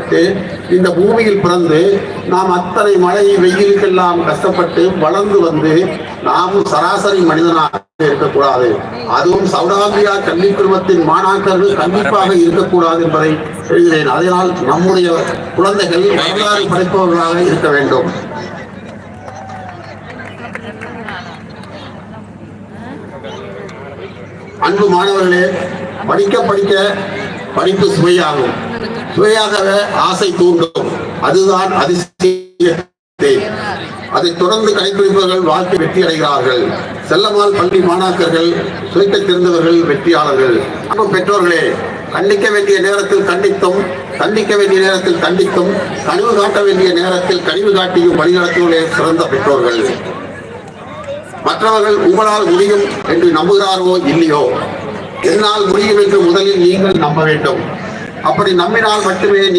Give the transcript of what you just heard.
கஷ்டப்பட்டு இந்த பூமியில் பிறந்து நாம் அத்தனை மழை வெயிலுக்கெல்லாம் கஷ்டப்பட்டு வளர்ந்து வந்து நாமும் சராசரி மனிதனாக இருக்கக்கூடாது. அதுவும் சௌராந்தியா கல்வி குழுமத்தின் மாணாக்கர்கள் கண்டிப்பாக இருக்கக்கூடாது என்பதை எழுதுகிறேன் அதனால் நம்முடைய குழந்தைகள் வரலாறு படைப்பவர்களாக இருக்க வேண்டும். அன்பு மாணவர்களே படிக்க படிக்க படிப்பு சுவையாகும். சுவையாகவே ஆசை தூண்டும். அதுதான் அதிசயத்தை. அதை தொடர்ந்து கடைபிடிப்பவர்கள் வாழ்க்கை வெற்றி அடைகிறார்கள். செல்லமால் பள்ளி மாணாக்கர்கள் சுயத்தை தெரிந்தவர்கள் வெற்றியாளர்கள். பெற்றோர்களே கண்டிக்க வேண்டிய நேரத்தில் கண்டித்தும் கண்டிக்க வேண்டிய நேரத்தில் கண்டித்தும் கனிவு காட்ட வேண்டிய நேரத்தில் கனிவு காட்டியும் வழிநடத்துவதே சிறந்த பெற்றோர்கள். மற்றவர்கள் உங்களால் முடியும் என்று நம்புகிறாரோ இல்லையோ? என்னால் முடியும் என்று முதலில் நீங்கள் நம்ப வேண்டும். அப்படி நம்பினால் மட்டுமே நீங்கள்